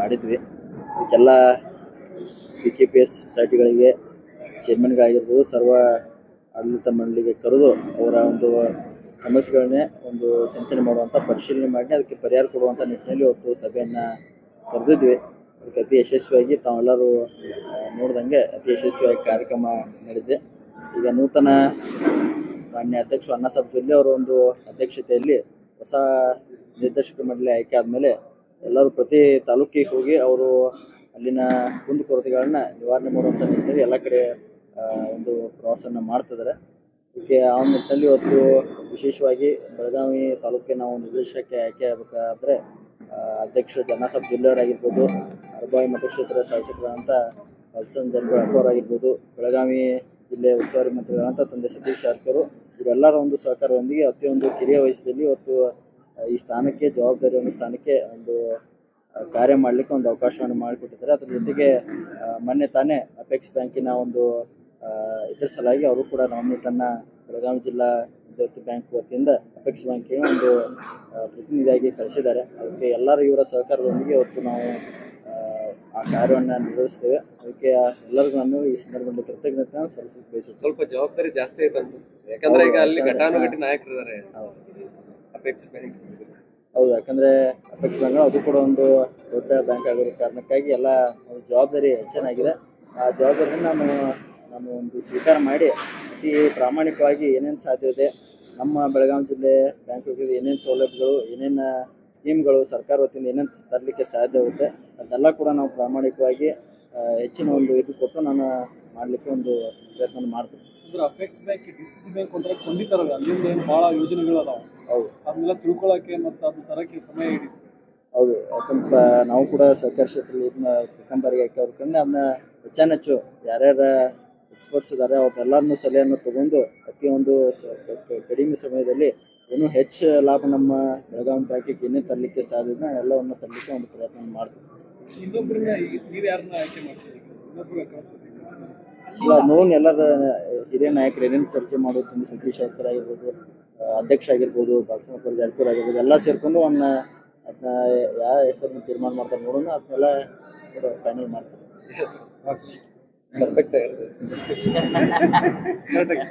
ಮಾಡಿದ್ವಿ. ಇದಕ್ಕೆಲ್ಲ P K P S ಸೊಸೈಟಿಗಳಿಗೆ ಚೇರ್ಮನ್ಗಳಾಗಿರ್ಬೋದು ಸರ್ವ ಆಡಳಿತ ಮಂಡಳಿಗೆ ಕರೆದು ಅವರ ಒಂದು ಸಮಸ್ಯೆಗಳನ್ನೇ ಒಂದು ಚಿಂತನೆ ಮಾಡುವಂಥ ಪರಿಶೀಲನೆ ಮಾಡಿ, ಅದಕ್ಕೆ ಪರಿಹಾರ ಕೊಡುವಂಥ ನಿಟ್ಟಿನಲ್ಲಿ ಇವತ್ತು ಸಭೆಯನ್ನು ಕರೆದಿದ್ವಿ. ಅದಕ್ಕೆ ಅತಿ ಯಶಸ್ವಿಯಾಗಿ ತಾವೆಲ್ಲರೂ ನೋಡಿದಂಗೆ ಅತಿ ಯಶಸ್ವಿಯಾಗಿ ಕಾರ್ಯಕ್ರಮ ನಡೆದಿದೆ. ಈಗ ನೂತನ ಮಾನ್ಯ ಅಧ್ಯಕ್ಷ ಅಣ್ಣಾಸಾಬ್ ಜೊಲ್ಲೆ ಅವರ ಒಂದು ಅಧ್ಯಕ್ಷತೆಯಲ್ಲಿ ಹೊಸ ನಿರ್ದೇಶಕ ಮಂಡಳಿ ಆಯ್ಕೆ ಆದಮೇಲೆ ಎಲ್ಲರೂ ಪ್ರತಿ ತಾಲೂಕಿಗೆ ಹೋಗಿ ಅವರು ಅಲ್ಲಿನ ಕುಂದುಕೊರತೆಗಳನ್ನ ನಿವಾರಣೆ ಮಾಡುವಂಥ ನಿಟ್ಟಿನಲ್ಲಿ ಎಲ್ಲ ಕಡೆ ಒಂದು ಪ್ರವಾಸವನ್ನು ಮಾಡ್ತಿದ್ದಾರೆ ಇದಕ್ಕೆ ಆ ನಿಟ್ಟಿನಲ್ಲಿ ಇವತ್ತು ವಿಶೇಷವಾಗಿ ಬೆಳಗಾವಿ ತಾಲೂಕಿನ ನಾವು ನಿರ್ದೇಶಕಕ್ಕೆ ಆಯ್ಕೆ ಆಗಬೇಕಾದ್ರೆ ಅಧ್ಯಕ್ಷ ಜನಾಸಬ್ ಜಿಲ್ಲೆಯವರಾಗಿರ್ಬೋದು ಅರಬಾಯಿ ಮತಕ್ಷೇತ್ರ ಶಾಸಕರಾದಂಥ ವತ್ಸನ್ ಜನಗಳ ಆಗಿರ್ಬೋದು, ಬೆಳಗಾವಿ ಜಿಲ್ಲೆ ಉಸ್ತುವಾರಿ ಮಂತ್ರಿಗಳಂತ ತಂದೆ ಸತೀಶ್ ಶಾರ್ಕರು ಇವರೆಲ್ಲರ ಒಂದು ಸಹಕಾರದೊಂದಿಗೆ ಅತಿ ಒಂದು ಕಿರಿಯ ವಯಸ್ಸಿನಲ್ಲಿ ಇವತ್ತು ಈ ಸ್ಥಾನಕ್ಕೆ ಜವಾಬ್ದಾರಿ ಒಂದು ಸ್ಥಾನಕ್ಕೆ ಒಂದು ಕಾರ್ಯ ಮಾಡಲಿಕ್ಕೆ ಒಂದು ಅವಕಾಶವನ್ನು ಮಾಡಿಕೊಟ್ಟಿದ್ದಾರೆ. ಅದ್ರ ಜೊತೆಗೆ ಮೊನ್ನೆ ತಾನೇ ಅಪೆಕ್ಸ್ ಬ್ಯಾಂಕಿನ ಒಂದು ಇದ್ರ ಸಲುವಾಗಿ ಅವರು ಕೂಡ ನಾಮಿನೇಟನ್ನು ಬೆಳಗಾವಿ ಜಿಲ್ಲಾ ವಿದ್ಯಾರ್ಥಿ ಬ್ಯಾಂಕ್ ವತಿಯಿಂದ ಅಪೆಕ್ಸ್ ಬ್ಯಾಂಕಿನ ಒಂದು ಪ್ರತಿನಿಧಿಯಾಗಿ ಕಳಿಸಿದ್ದಾರೆ. ಅದಕ್ಕೆ ಎಲ್ಲರೂ ಇವರ ಸಹಕಾರದೊಂದಿಗೆ ಇವತ್ತು ನಾವು ಆ, ಕಾರ್ಯವನ್ನು ನಿರ್ವಹಿಸ್ತೇವೆ. ಅದಕ್ಕೆ ಎಲ್ಲರಿಗೂ ನಾನು ಈ ಸಂದರ್ಭದಲ್ಲಿ ಕೃತಜ್ಞತೆ ಸಲ್ಲಿಸಲು ಸ್ವಲ್ಪ ಜವಾಬ್ದಾರಿ ಜಾಸ್ತಿ ಆಯ್ತು ಅನ್ಸುತ್ತೆ. ಯಾಕಂದ್ರೆ ಈಗ ಅಲ್ಲಿ ಘಟಾನುಘಟಿ ನಾಯಕರಿದ್ದಾರೆ. ಅಪೆಕ್ಸ್ ಬ್ಯಾಂಕ್ ಹೌದು ಯಾಕಂದ್ರೆ ಅಪೆಕ್ಸ್ ಬ್ಯಾಂಕ್ ಅದು ಕೂಡ ಒಂದು ದೊಡ್ಡ ಬ್ಯಾಂಕ್ ಆಗಿರೋ ಕಾರಣಕ್ಕಾಗಿ ಎಲ್ಲ ಒಂದು ಜವಾಬ್ದಾರಿ ಹೆಚ್ಚಿನಾಗಿದೆ. ಆ ಜವಾಬ್ದಾರಿನ ನಾನು ನಾನು ಒಂದು ಸ್ವೀಕಾರ ಮಾಡಿ ಅತಿ ಪ್ರಾಮಾಣಿಕವಾಗಿ ಏನೇನು ಸಾಧ್ಯತೆ ನಮ್ಮ ಬೆಳಗಾವಿ ಜಿಲ್ಲೆ ಬ್ಯಾಂಕ್ ಏನೇನು ಸೌಲಭ್ಯಗಳು ಏನೇನು ಸ್ಕೀಮ್ಗಳು ಸರ್ಕಾರ ವತಿಯಿಂದ ಏನೇನು ತರಲಿಕ್ಕೆ ಸಾಧ್ಯವಾಗುತ್ತೆ ಅದೆಲ್ಲ ಕೂಡ ನಾವು ಪ್ರಾಮಾಣಿಕವಾಗಿ ಹೆಚ್ಚಿನ ಒಂದು ಇದು ಕೊಟ್ಟು ನಾನು ಮಾಡಲಿಕ್ಕೆ ಒಂದು ಪ್ರಯತ್ನ ಮಾಡ್ತೀನಿ. ಅಂದ್ರೆ apex bank D C C bank ಅಂದ್ರೆ ಕೊಂಡಿತಾರಲ್ಲ ಅಲ್ಲಿಂದ ಏನು ಭಾಳ ಯೋಜನೆಗಳು ಅದಾವ? ಹೌದು. ಅದನ್ನೆಲ್ಲ ತಿಳ್ಕೊಳಕ್ಕೆ ಮತ್ತು ಅದನ್ನ ತರಕ್ಕೆ ಸಮಯ ಹಿಡಿತು. ಹೌದು ಯಾಕಂದ್ರೆ ನಾವು ಕೂಡ ಸರ್ಕಾರಿ ಕ್ಷೇತ್ರದಲ್ಲಿ ಇದನ್ನ ಪ್ರಥಮ ಬಾರಿಗೆ ಕಣ್ಣೆ ಅದನ್ನ ಹೆಚ್ಚಾನೆಚ್ಚು ಯಾರ್ಯಾರ ಎಕ್ಸ್ಪರ್ಟ್ಸ್ ಇದ್ದಾರೆ ಅವ್ರನ್ನೆಲ್ಲರನ್ನೂ ಸಲಹೆಯನ್ನು ತಗೊಂಡು ಅತಿ ಒಂದು ಕಡಿಮೆ ಸಮಯದಲ್ಲಿ ಇನ್ನೂ ಹೆಚ್ಚು ಲಾಭ ನಮ್ಮ ಬೆಳಗಾವಿ ಬ್ಯಾಂಕಿಗೆ ಏನೇ ತರಲಿಕ್ಕೆ ಸಾಧ್ಯ ಎಲ್ಲವನ್ನು ತರಲಿಕ್ಕೆ ಒಂದು ಪ್ರಯತ್ನ ಮಾಡ್ತೀವಿ. ಇನ್ನೊಬ್ಬರನ್ನ ನೀವು ಯಾರನ್ನ ಆಯ್ಕೆ ಮಾಡ್ತೀರಿ? ಇನ್ನೊಬ್ಬರು ನೋನ್ ಎಲ್ಲರ ಹಿರಿಯ ನಾಯಕರು ಏನೇನು ಚರ್ಚೆ ಮಾಡೋದು ತುಂಬ ಸತೀಶ್ ಅವ್ರ ಆಗಿರ್ಬೋದು ಅಧ್ಯಕ್ಷ ಆಗಿರ್ಬೋದು ಬಾಲಸಮಪ್ಪ ಜಾರಕಿಹೊಳಿ ಆಗಿರ್ಬೋದು ಎಲ್ಲ ಸೇರ್ಕೊಂಡು ಅವನ್ನ ಅದನ್ನ ಯಾವ ಹೆಸರನ್ನ ತೀರ್ಮಾನ ಮಾಡ್ತಾರೆ ನೋಡೋಣ ಅದನ್ನೆಲ್ಲ ಫೈನಲ್ ಮಾಡ್ತಾರೆ. ಪರ್ಫೆಕ್ಟ್ ಕರೆಕ್ಟಾಗಿ